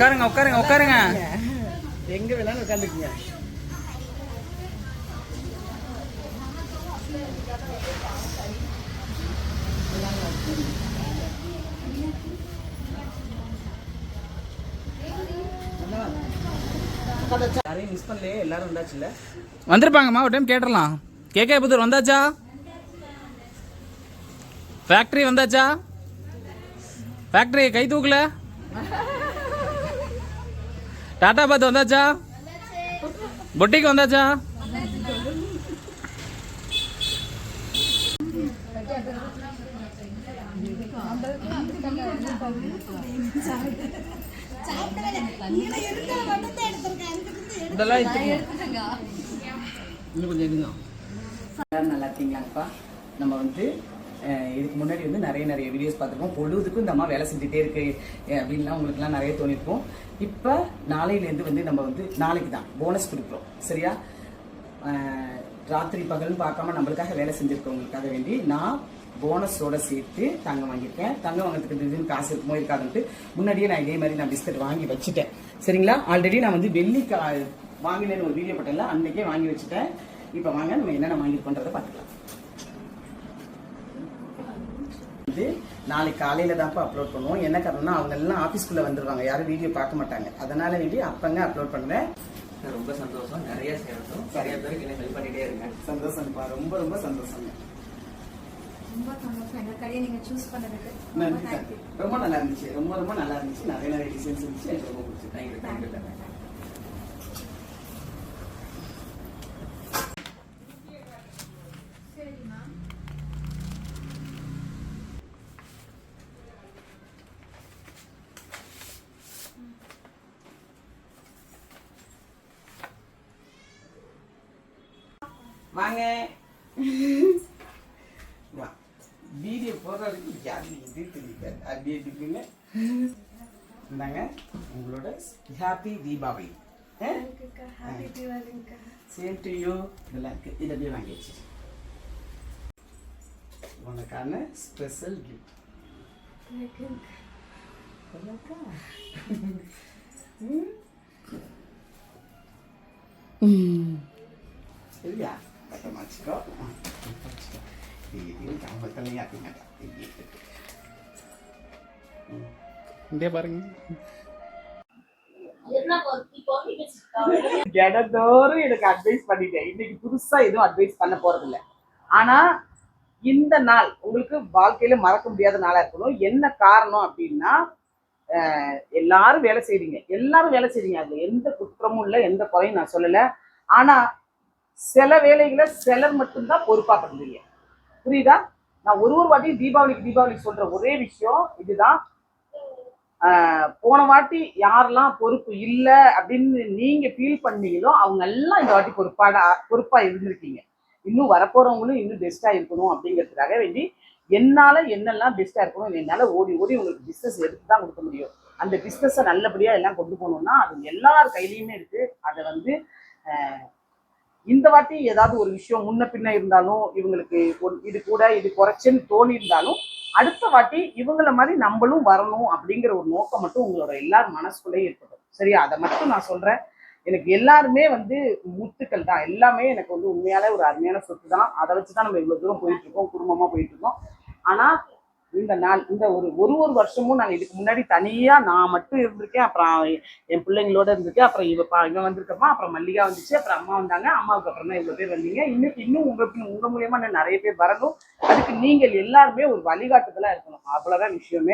உட்காருங்க உட்காருங்க உட்காருங்க. எங்க வேணாலும் உட்காந்துக்குங்க. யாரையும் மிஸ் பண்ணலையே எல்லாரும் வந்தாச்சுல்ல? வந்திருப்பாங்கம்மா ஒரு டைம் கேட்டுடலாம். கேகே புத்தூர் வந்தாச்சா? ஃபேக்ட்ரி வந்தாச்சா? ஃபேக்ட்ரி கை தூக்கல? டாடா பாத் வந்தாச்சா பொட்டிக்கு வந்தாச்சா இதெல்லாம் இன்னும் கொஞ்சம் நல்லா இருக்கீங்களாங்கப்பா நம்ம வந்து இதுக்கு முன்னாடி வந்து நிறைய நிறைய வீடியோஸ் பார்த்துருக்கோம் பொழுதுக்கும் இந்த அம்மா வேலை செஞ்சுட்டே இருக்கு அப்படின்லாம் உங்களுக்குலாம் நிறைய தோணிருக்கும். இப்போ நாளையிலேருந்து வந்து நம்ம வந்து நாளைக்கு தான் போனஸ் கொடுக்குறோம். சரியா? ராத்திரி பகல்னு பார்க்காம நம்மளுக்காக வேலை செஞ்சுருக்கவங்களுக்காக வேண்டி நான் போனஸோட சேர்த்து தங்கம் வாங்கியிருக்கேன். தங்கம் வாங்கிறதுக்கு இதுன்னு காசு இருக்குமோ இருக்காதுன்ட்டு முன்னாடியே நான் இதே மாதிரி நான் பிஸ்கட் வாங்கி வச்சுட்டேன். சரிங்களா? ஆல்ரெடி நான் வந்து வெள்ளி கா வாங்கினேன்னு ஒரு வீடியோ போட்டேன்ல அன்றைக்கே வாங்கி வச்சுட்டேன். இப்போ வாங்க நம்ம என்னென்ன வாங்கியிருக்கோன்றதை பார்த்துக்கலாம். வந்து நாளைக்கு காலையில தான்ப்பா அப்லோட் பண்ணுவோம். என்ன காரணம்னா அவங்க எல்லாம் ஆஃபீஸ்க்குள்ள வந்துருவாங்க. யாரும் வீடியோ பார்க்க மாட்டாங்க. அதனால வேண்டி அப்பங்க அப்லோட் பண்றேன் ரொம்ப சந்தோஷம். நிறைய சேரட்டும். நிறைய பேருக்கு என்ன ஹெல்ப் பண்ணிட்டே இருங்க. சந்தோஷம்ப்பா. ரொம்ப ரொம்ப சந்தோஷம் ரொம்ப சந்தோஷம். எங்க கடையை நீங்க சூஸ் பண்ணதுக்கு. நன்றி ரொம்ப நல்லா இருந்துச்சு. ரொம்ப ரொம்ப நல்லா இருந்துச்சு. நிறைய நிறைய டிசைன்ஸ் இருந்துச்சு. எனக்கு ரொம்ப பிடிச்சி தேங்க்யூ தேங்க்யூ வாங்க. வா. வீடியோ போடுறதுக்கு யாரு இது தெரியல அப்படி இருக்குங்க இந்தாங்க உங்களோட ஹாப்பி தீபாவளி ஹாப்பி தீபாவளிங்கக்கா சேம் டு யூ இதெல்லாம் இருக்கு. இதை அப்படியே வாங்கி வச்சு உனக்கான ஸ்பெஷல் கிஃப்ட் சரியா பட்டமா வச்சுக்கோ இது கம்பத்தலையும் ஆக்க இதே பாருங்க தினந்தோறும் எனக்கு அட்வைஸ் பண்ணிட்டேன். இன்னைக்கு புதுசா எதுவும் அட்வைஸ் பண்ண போறது இல்லை ஆனா இந்த நாள் உங்களுக்கு வாழ்க்கையில மறக்க முடியாத நாளா இருக்கணும். என்ன காரணம் அப்படின்னா எல்லாரும் வேலை செய்றீங்க. எல்லாரும் வேலை செய்றீங்க. அதுல எந்த குற்றமும் இல்லை எந்த குறையும் நான் சொல்லல. ஆனா சில வேலைகளை சிலர் மட்டும்தான் பொறுப்பாக்க முடியும் புரியுதா? நான் ஒரு ஒரு வாட்டியும் தீபாவளிக்கு தீபாவளிக்கு சொல்ற ஒரே விஷயம் இதுதான். ஆஹ் போன வாட்டி யாரெல்லாம் பொறுப்பு இல்லை அப்படின்னு நீங்க ஃபீல் பண்ணீங்களோ அவங்க எல்லாம் இந்த வாட்டி பொறுப்பாடா பொறுப்பா இருந்திருக்கீங்க. இன்னும் வரப்போறவங்களும் இன்னும் பெஸ்டா இருக்கணும் அப்படிங்கிறதுக்காக வேண்டி என்னால என்னெல்லாம் பெஸ்டா இருக்கணும் என்னால ஓடி ஓடி உங்களுக்கு பிஸ்னஸ் எடுத்து தான் கொடுக்க முடியும். அந்த பிஸ்னஸை நல்லபடியா எல்லாம் கொண்டு போகணும்னா அது எல்லார் கையிலயுமே இருக்கு. அதை வந்து இந்த வாட்டி ஏதாவது ஒரு விஷயம் முன்ன பின்ன இருந்தாலும் இவங்களுக்கு ஒரு- இது கூட இது குறைச்சுன்னு தோணி இருந்தாலும் அடுத்த வாட்டி இவங்கள மாதிரி நம்மளும் வரணும் அப்படிங்கிற ஒரு நோக்கம் மட்டும் உங்களோட எல்லார் மனசுக்குள்ளேயும் ஏற்படும். சரியா அதை மட்டும் நான் சொல்றேன். எனக்கு எல்லாருமே வந்து முத்துக்கள் தான். எல்லாமே எனக்கு வந்து உண்மையாலே ஒரு அருமையான சொத்து தான். அதை வச்சு தான் நம்ம இவ்வளோ தூரம் போயிட்டு இருக்கோம் குடும்பமா போயிட்டு இருக்கோம். ஆனால் இந்த நாள் இந்த ஒரு ஒரு ஒரு வருஷமும் நாங்கள் இதுக்கு முன்னாடி தனியாக நான் மட்டும் இருந்திருக்கேன். அப்புறம் என் பிள்ளைங்களோட இருந்திருக்கேன். அப்புறம் இவ பா- இவன் வந்திருக்கப்பா அப்புறம் மல்லிகா வந்துச்சு. அப்புறம் அம்மா வந்தாங்க. அம்மாவுக்கு அப்புறம் தான் இவ்வளோ பேர் வந்தீங்க. இன்னைக்கு இன்னும் உங்கள் உங்கள் மூலியமா நான் நிறைய பேர் வரணும். அதுக்கு நீங்கள் எல்லாருமே ஒரு வழிகாட்டுதலாக இருக்கணும். அவ்வளோதான் விஷயமே.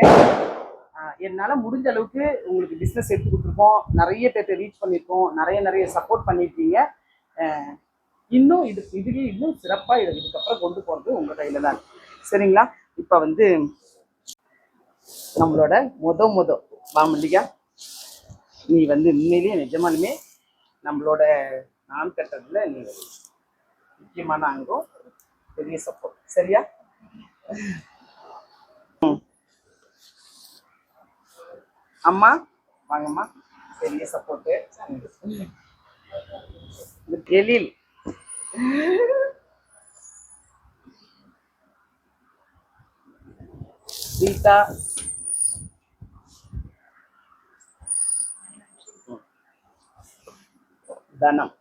என்னால் முடிஞ்ச அளவுக்கு உங்களுக்கு பிஸ்னஸ் எடுத்து கொடுத்துருக்கோம். நிறைய பேர்த்த ரீச் பண்ணியிருக்கோம். நிறைய நிறைய சப்போர்ட் பண்ணியிருக்கீங்க. இன்னும் இது இதுவே இன்னும் சிறப்பாக இதை இதுக்கப்புறம் கொண்டு போகிறது உங்கள் கையில் தான் சரிங்களா? இப்போ வந்து நம்மளோட மொத மொத வாமல்லியா நீ வந்து உண்மையிலேயே நிஜமானுமே நம்மளோட நான் கட்டுறதுல நீ முக்கியமான அங்கம் பெரிய சப்போர்ட் சரியா? அம்மா வாங்கம்மா. பெரிய சப்போர்ட்டு எழில். கீதா தனம்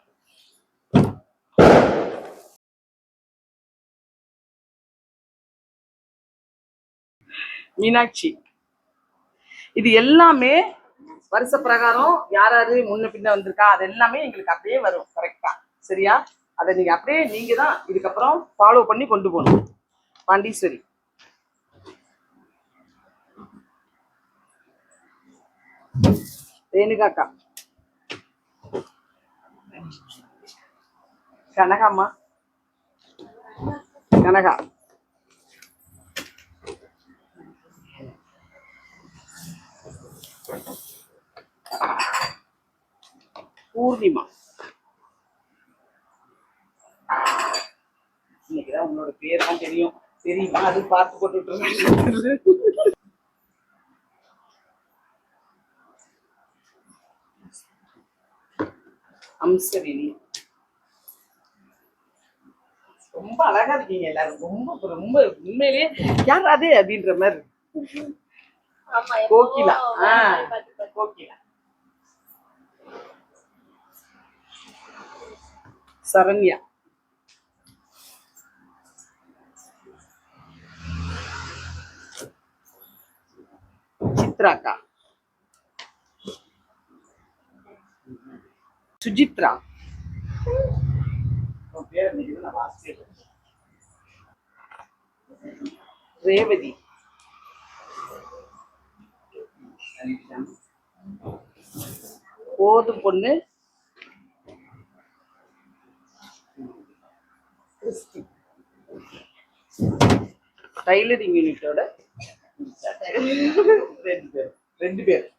மீனாட்சி. இது எல்லாமே வருஷ பிரகாரம் யார் யாரு முன்ன பின்ன வந்திருக்கா அது எல்லாமே எங்களுக்கு அப்படியே வரும் கரெக்டா சரியா? அதை நீங்க அப்படியே நீங்க தான் இதுக்கப்புறம் ஃபாலோ பண்ணி கொண்டு போகணும். பாண்டீஸ்வரி ரேணுகாக்கா. கனகாம்மா. கனகா. பூர்ணிமா. இன்னைக்குதான் உன்னோட பேர்லாம் தெரியும். தெரியுமா? அது பார்த்து போட்டுட்டு அம்சரிணி ரொம்ப அழகா இருக்கீங்க எல்லாரும். ரொம்ப ரொம்ப உண்மையிலேயே யார் அது அப்படின்ற மாதிரி. கோகிலா. கோகிலா. சரண்யா. சித்ராக்கா. சுஜித்ரா. பேர் நான் ரேவதி. போது பொண்ணு. கிறிஸ்டி. டைலரிங் யூனிட்டோட. ரெண்டு பேர். ரெண்டு பேர்.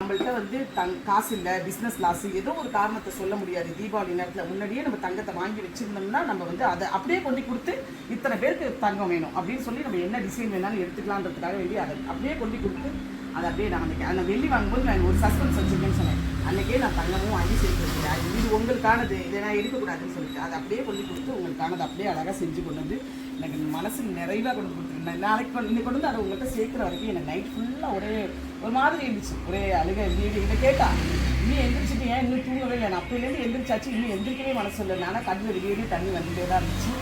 நம்மள்கிட்ட வந்து தங் காசு இல்லை பிஸ்னஸ் லாஸ் ஏதோ ஒரு காரணத்தை சொல்ல முடியாது. தீபாவளி நேரத்தில் முன்னாடியே நம்ம தங்கத்தை வாங்கி வச்சிருந்தோம்னா நம்ம வந்து அதை அப்படியே கொண்டு கொடுத்து இத்தனை பேருக்கு தங்கம் வேணும் அப்படின்னு சொல்லி நம்ம என்ன டிசைன் வேணாலும் எடுத்துக்கலான்றதுக்காக வேண்டி அதை அப்படியே கொண்டு கொடுத்து அதை அப்படியே நான் அன்றைக்கி அந்த வெள்ளி வாங்கும்போது நான் ஒரு சஸ்பென்ஸ் வச்சுருக்கேன்னு சொன்னேன். அன்றைக்கே நான் தங்கமும் வாங்கி செஞ்சுருக்கேன். இது உங்களுக்கானது இதை நான் எடுக்கக்கூடாதுன்னு சொல்லிட்டு அதை அப்படியே கொண்டு கொடுத்து உங்களுக்கானது அப்படியே அழகாக செஞ்சு கொண்டு வந்து எனக்கு மனசு நிறைவாக கொண்டு கொடுத்துருக்கேன் நாளைக்கு கொண்டு இன்னைக்கு கொண்டு வந்து அதை உங்கள்கிட்ட சேர்க்குற வரைக்கும் எனக்கு நைட் ஃபுல்லாக ஒரே ஒரு மாதிரி இருந்துச்சு. ஒரே அழுக வீடு இதை கேட்டா இன்னும் எந்திரிச்சிட்டு ஏன் இன்னும் தூங்கவே இல்லை? நான் அப்போலேருந்து எந்திரிச்சாச்சு. இன்னும் எந்திரிக்கவே மனசு இல்லை. நானும் கண்ணு வெளியே தண்ணி வந்துட்டே தான் இருந்துச்சு.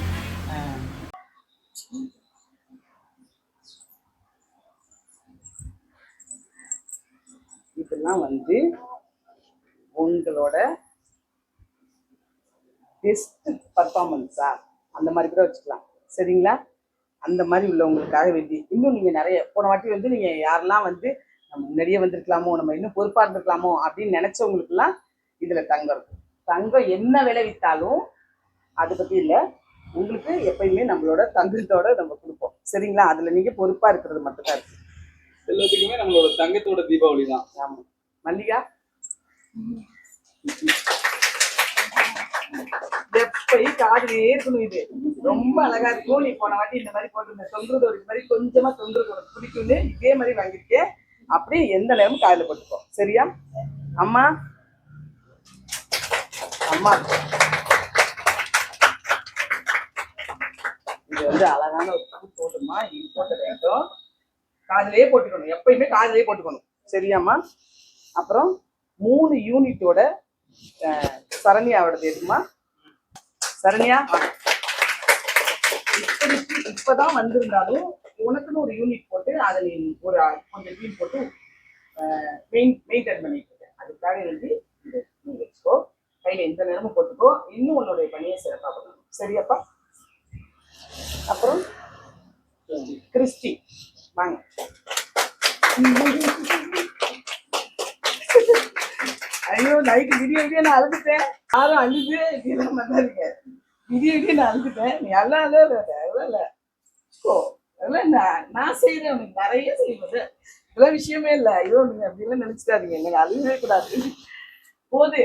இதெல்லாம் வந்து உங்களோட பெஸ்ட் பர்ஃபார்மன்ஸா அந்த மாதிரி கூட வச்சுக்கலாம். சரிங்களா? அந்த மாதிரி உள்ளவங்களுக்காக வேண்டி. இன்னும் நீங்கள் நிறைய போன வாட்டி வந்து நீங்கள் யாரெல்லாம் வந்து நம்ம முன்னாடியே வந்திருக்கலாமோ நம்ம இன்னும் பொறுப்பாக இருந்திருக்கலாமோ அப்படின்னு நினச்சவங்களுக்குலாம் இதில் தங்கம் இருக்கும். தங்கம் என்ன விலை விற்றாலும் அதை பற்றி இல்லை. உங்களுக்கு எப்பயுமே நம்மளோட தங்கத்தோட நம்ம கொடுப்போம். சரிங்களா? அதில் நீங்கள் பொறுப்பாக இருக்கிறது மட்டும்தான் இருக்கு. எல்லாத்துக்குமே நம்மளோட தங்கத்தோட தீபாவளி தான். ஆமாம் மல்லிகா? எப்பயும் காதுலயே இருக்கணும் இது. ரொம்ப அழகா இருக்கும் நீ போன வாட்டி இந்த மாதிரி போட்டிருந்த தொங்குறது ஒரு மாதிரி கொஞ்சமா தொங்குறது ஒரு பிடிக்கும்னு இதே மாதிரி வாங்கியிருக்கேன். அப்படியே எந்த நேரமும் காதுல போட்டுக்கோ. சரியா? அம்மா? அம்மா. இது வந்து அழகான ஒரு பூ போட்டுமா இது போட்ட வேண்டும் காதுலயே போட்டுக்கணும். எப்பயுமே காதுலயே போட்டுக்கணும். சரியாம்மா? அப்புறம் மூணு யூனிட்டோட அஹ், சரண்யாவோடது எதுமா? சரண்யா? இப்படி இப்பதான் வந்திருந்தாலும் உனக்குன்னு ஒரு யூனிட் போட்டு அதை நீ ஒரு கொஞ்சம் டீம் போட்டு மெயின்டைன் பண்ணிட்டு இருக்க. அதுக்காக வந்து இதை நீ வச்சுக்கோ. கையில எந்த நேரமும் போட்டுக்கோ. இன்னும் உன்னுடைய பணியை சிறப்பாக பண்ணணும். சரியாப்பா? அப்புறம் கிறிஸ்டி. வாங்க. ஐயோ நைட்டு விடிய விடிய நான் அழுதுட்டேன். யாரும் அழுது இப்படிலாம் பண்ணாதீங்க. விடிய விடிய நான் அழுதுட்டேன். நீ எல்லாம் அழுத அதெல்லாம் இல்லை ஓ அதெல்லாம் நான் நான் செய்யறேன் உனக்கு நிறைய செய்வது. இதெல்லாம் விஷயமே இல்லை. ஐயோ நீங்க அப்படிலாம் நினைச்சிட்டாதீங்க எனக்கு அழுகவே கூடாது. போது.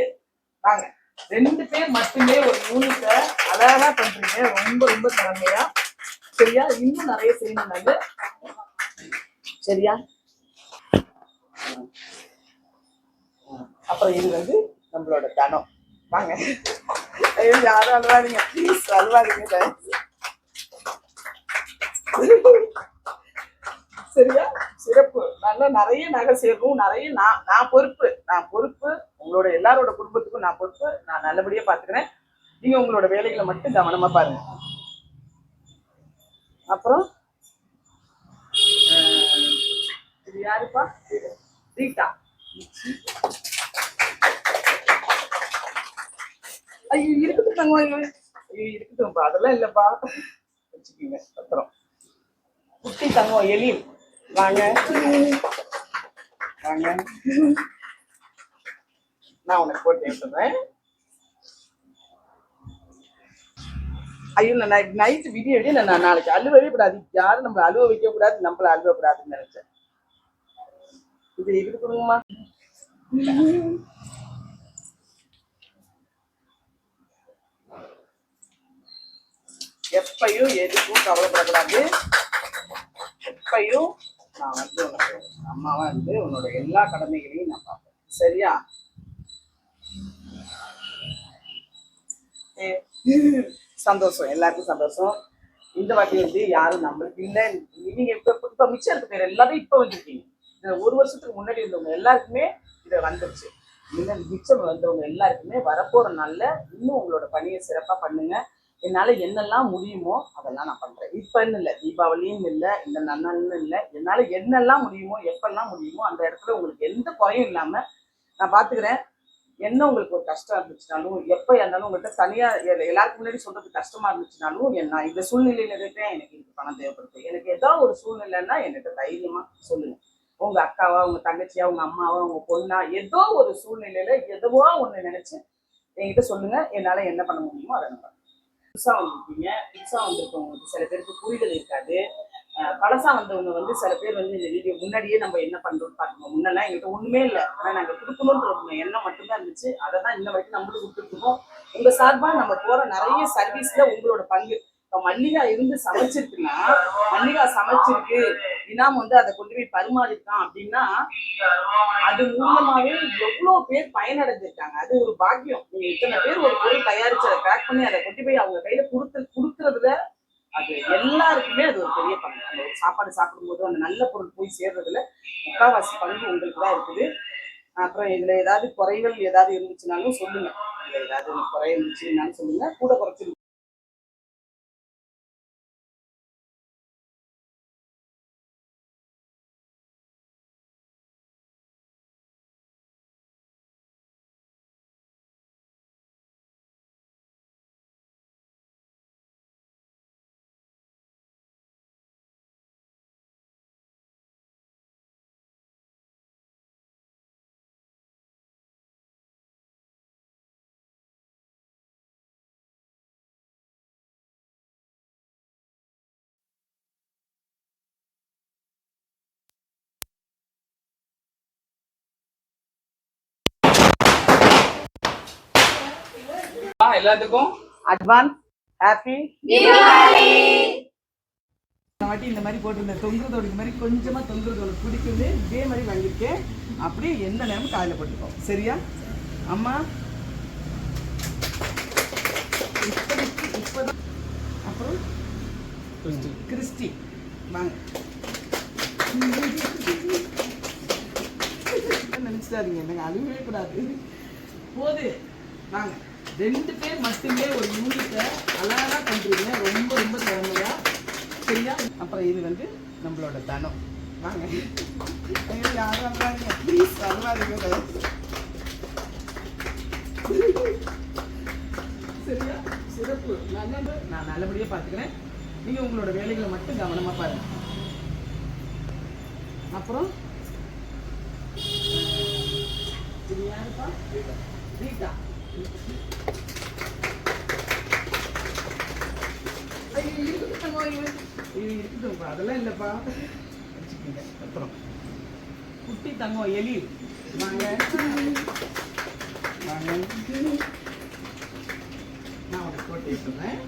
வாங்க. ரெண்டு பேர் மட்டுமே ஒரு யூனிட்டை அழகா பண்றீங்க. ரொம்ப ரொம்ப திறமையா. சரியா? இன்னும் நிறைய செய்யணும் நாங்க சரியா? அப்புறம் இது வந்து நம்மளோட தனம். வாங்க. ஐயோ யாரும் அழுவாதீங்க. ப்ளீஸ் அழுவாதீங்க சரியா? சிறப்பு. நல்லா நிறைய நகை சேர்க்கும் நிறைய நான் நான் பொறுப்பு. நான் பொறுப்பு. உங்களோட எல்லாரோட குடும்பத்துக்கும் நான் பொறுப்பு. நான் நல்லபடியா பாத்துக்கிறேன். நீங்க உங்களோட வேலைகளை மட்டும் கவனமா பாருங்க. அப்புறம் இது யாருப்பா? ரீட்டா. ஐயோ இருக்கட்டும் தங்கம் ஐயோ. ஐயோ இருக்கட்டும்ப்பா அதெல்லாம் இல்லப்பா. வச்சுக்கோங்க பத்திரம். குட்டி தங்கம் எழில் வாங்க. வாங்க. நான் உனக்கு போட்டு சொல்றேன் ஐயோ நான் நைட் விடிய விடிய நான் நாளைக்கு அழுவவே கூடாது. யாரும் நம்மளை அழுவ வைக்க கூடாது நம்மள அழுவ கூடாதுன்னு நினைச்சேன். இது இருக்கணுமா எப்பையும் எதுக்கும் கவலைப்படக்கூடாது. எப்பையும் நான் வந்து உனக்கு அம்மாவை வந்து உன்னோட எல்லா கடமைகளையும் நான் பார்ப்பேன். சரியா? ஏ, சந்தோஷம். எல்லாருக்கும் சந்தோஷம். இந்த வாட்டி வந்து யாரும் நம்மளுக்கு இல்லை. நீங்க இப்ப இப்ப- மிச்சம் இருக்க பேர் எல்லாரும் இப்ப வந்திருக்கீங்க. இந்த ஒரு வருஷத்துக்கு முன்னாடி இருந்தவங்க எல்லாருக்குமே இதை வந்துருச்சு. இன்னும் மிச்சம் வந்தவங்க எல்லாருக்குமே வரப்போற நாள்ல இன்னும் உங்களோட பணியை சிறப்பா பண்ணுங்க. என்னால் என்னெல்லாம் முடியுமோ அதெல்லாம் நான் பண்ணுறேன் இப்போன்னு இல்லை தீபாவளின்னு இல்லை இந்த நன்னன்னு இல்லை என்னால் என்னெல்லாம் முடியுமோ எப்பெல்லாம் முடியுமோ அந்த இடத்துல உங்களுக்கு எந்த குறையும் இல்லாமல் நான் பார்த்துக்கிறேன் என்ன உங்களுக்கு ஒரு கஷ்டம் இருந்துச்சுனாலும் எப்போ இருந்தாலும் உங்கள்கிட்ட தனியாக எ- எல்லாருக்கும் முன்னாடி சொல்றது கஷ்டமாக இருந்துச்சுனாலும் என்ன நான் இந்த சூழ்நிலையில் இருக்கேன் எனக்கு இதுக்கு பணம் தேவைப்படுது. எனக்கு ஏதோ ஒரு சூழ்நிலைன்னா என்கிட்ட தைரியமாக சொல்லுங்கள் உங்கள் அக்காவா உங்கள் தங்கச்சியா உங்கள் அம்மாவா உங்கள் பொண்ணா ஏதோ ஒரு சூழ்நிலையில் எதுவோ ஒன்று நினச்சி என்கிட்ட சொல்லுங்கள் என்னால் என்ன பண்ண முடியுமோ அதை நான் புதுசாக புதுசா வந்திருக்கீங்க புதுசா வந்திருக்கவங்களுக்கு சில பேருக்கு புரிதல் இருக்காது. அஹ் பழசா வந்தவங்க வந்து சில பேர் வந்து இந்த வீடியோ முன்னாடியே நம்ம என்ன பண்றோம்னு பார்க்கணும். முன்னெல்லாம் எங்கள்கிட்ட ஒண்ணுமே இல்லை. ஆனா நாங்க கொடுக்கணுன்ற ஒரு எண்ணம் மட்டும்தான் இருந்துச்சு. அதை தான் இன்ன வரைக்கும் நம்மளும் கொடுத்துருக்கோம் உங்க சார்பா நம்ம போற நிறைய சர்வீஸ்ல உங்களோட பங்கு. இப்போ மல்லிகா இருந்து சமைச்சிருக்குன்னா மல்லிகா சமைச்சிருக்கு. இனாம் வந்து அதை கொண்டு போய் பரிமாறிருக்கான் அப்படின்னா அது மூலமாவே எவ்வளவு பேர் பயனடைஞ்சிருக்காங்க. அது ஒரு பாக்கியம். நீங்க இத்தனை பேர் ஒரு பொருள் தயாரிச்சு அதை பேக் பண்ணி அதை கொண்டு போய் அவங்க கையில கொடுத்து கொடுக்கறதுல அது எல்லாருக்குமே அது ஒரு பெரிய பங்கு. அந்த ஒரு சாப்பாடு சாப்பிடும்போது அந்த நல்ல பொருள் போய் சேர்றதுல முக்காவாசி பங்கு உங்களுக்கு தான் இருக்குது. அப்புறம் இதுல ஏதாவது குறைகள் ஏதாவது இருந்துச்சுனாலும் சொல்லுங்க. ஏதாவது குறை இருந்துச்சுன்னாலும் சொல்லுங்க. கூட குறைச்சிருக்கு எல்லாத்துக்கும் அட்வான்ஸ் ஹாப்பி வாட்டி இந்த மாதிரி போட்டிருந்தேன் தொங்குறதோட இந்த மாதிரி கொஞ்சமா தொங்குறதோட பிடிக்குது. இதே மாதிரி வாங்கியிருக்கேன். அப்படியே எந்த நேரமும் காலையில் போட்டுக்கோ. சரியா? அம்மா. இப்போதைக்கு இப்போதான். அப்புறம் கிறிஸ்டி. வாங்க. நினைச்சிடாதீங்க. எனக்கு அழுகவே கூடாது. போது. வாங்க. ரெண்டு பேர் மட்டுமே ஒரு யூனிட்டை அழகா பண்றீங்க. ரொம்ப ரொம்ப திறமையா. சரியா? அப்புறம் இது வந்து நம்மளோட தனம். வாங்க. யாரும் வர்றாங்க ப்ளீஸ் வரவாதீங்க சரியா? சிறப்பு. நான் நான் நல்லபடியா பாத்துக்கிறேன் நீங்க உங்களோட வேலைகளை மட்டும் கவனமா பாருங்க. அப்புறம்? இது யாருப்பா? ரீட்டா. இருக்கட்டும் அதெல்லாம் இல்லப்பா வச்சுக்கோங்க அப்புறம். குட்டி தங்கம் எலி. வாங்க. வாங்க. நான் உனக்கு போட்டு சொன்னேன்